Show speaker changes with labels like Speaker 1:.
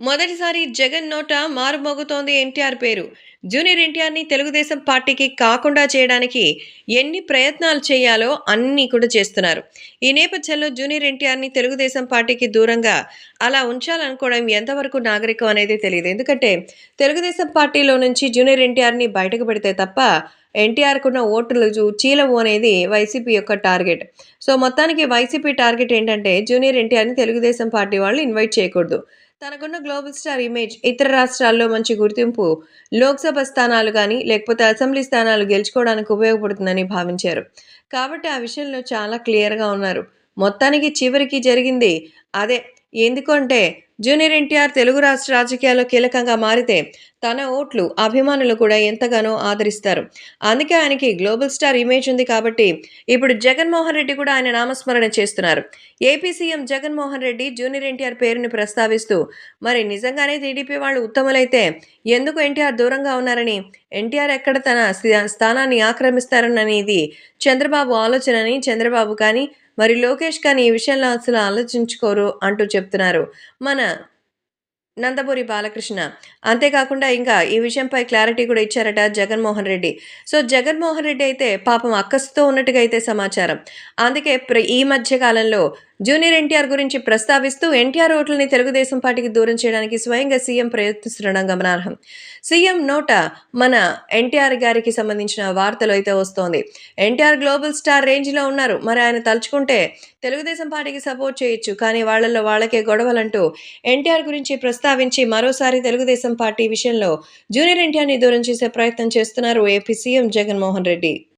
Speaker 1: మొదటిసారి జగన్ నోట మారుమోగుతోంది ఎన్టీఆర్ పేరు. జూనియర్ ఎన్టీఆర్ని తెలుగుదేశం పార్టీకి కాకుండా చేయడానికి ఎన్ని ప్రయత్నాలు చేయాలో అన్నీ కూడా చేస్తున్నారు. ఈ నేపథ్యంలో జూనియర్ ఎన్టీఆర్ని తెలుగుదేశం పార్టీకి దూరంగా అలా ఉంచాలనుకోవడం ఎంతవరకు నాగరికం అనేది తెలియదు. ఎందుకంటే తెలుగుదేశం పార్టీలో నుంచి జూనియర్ ఎన్టీఆర్ని బయటకు పెడితే తప్ప ఎన్టీఆర్కున్న ఓట్లు చూ- చీలవు అనేది వైసీపీ యొక్క టార్గెట్. సో మొత్తానికి వైసీపీ టార్గెట్ ఏంటంటే జూనియర్ ఎన్టీఆర్ని తెలుగుదేశం పార్టీ వాళ్ళు ఇన్వైట్ చేయకూడదు. తనకున్న గ్లోబల్ స్టార్ ఇమేజ్ ఇతర రాష్ట్రాల్లో మంచి గుర్తింపు లోక్సభ స్థానాలు కానీ లేకపోతే అసెంబ్లీ స్థానాలు గెలుచుకోవడానికి ఉపయోగపడుతుందని భావించారు. కాబట్టి ఆ విషయంలో చాలా క్లియర్గా ఉన్నారు. మొత్తానికి చివరికి జరిగింది అదే ఎందుకంటే జూనియర్ ఎన్టీఆర్ తెలుగు రాష్ట్ర రాజకీయాల్లో కీలకంగా మారితే తన ఓట్లు అభిమానులు కూడా ఎంతగానో ఆదరిస్తారు. అందుకే ఆయనకి గ్లోబల్ స్టార్ ఇమేజ్ ఉంది కాబట్టి ఇప్పుడు జగన్మోహన్ రెడ్డి కూడా ఆయన నామస్మరణ చేస్తున్నారు. AP CM Jagan Mohan Reddy junior NTR పేరుని ప్రస్తావిస్తూ మరి నిజంగానే టీడీపీ వాళ్ళు ఉత్తములైతే ఎందుకు ఎన్టీఆర్ దూరంగా ఉన్నారని ఎన్టీఆర్ ఎక్కడ తన స్థానాన్ని ఆక్రమిస్తారననేది చంద్రబాబు ఆలోచనని చంద్రబాబు కానీ మరి లోకేష్ కానీ ఈ విషయంలో అసలు ఆలోచించుకోరు అంటూ చెప్తున్నారు మన నందమూరి బాలకృష్ణ. అంతేకాకుండా ఇంకా ఈ విషయంపై క్లారిటీ కూడా ఇచ్చారట జగన్మోహన్ రెడ్డి. సో జగన్మోహన్ రెడ్డి అయితే పాపం అక్కసుతో ఉన్నట్టుగా అయితే సమాచారం. అందుకే ప్ర- ఈ మధ్య కాలంలో జూనియర్ ఎన్టీఆర్ గురించి ప్రస్తావిస్తూ ఎన్టీఆర్ ఓట్లని తెలుగుదేశం పార్టీకి దూరం చేయడానికి స్వయంగా సీఎం ప్రయత్నిస్తుండడం గమనార్హం. సీఎం నోట మన ఎన్టీఆర్ గారికి సంబంధించిన వార్తలు అయితే వస్తోంది. ఎన్టీఆర్ గ్లోబల్ స్టార్ రేంజ్లో ఉన్నారు. మరి ఆయన తలుచుకుంటే తెలుగుదేశం పార్టీకి సపోర్ట్ చేయొచ్చు. కానీ వాళ్ళల్లో వాళ్ళకే గొడవలంటూ ఎన్టీఆర్ గురించి ప్రస్తావించి మరోసారి తెలుగుదేశం పార్టీ విషయంలో జూనియర్ ఎన్టీఆర్ని దూరం చేసే ప్రయత్నం చేస్తున్నారు ఏపీ సీఎం జగన్మోహన్ రెడ్డి.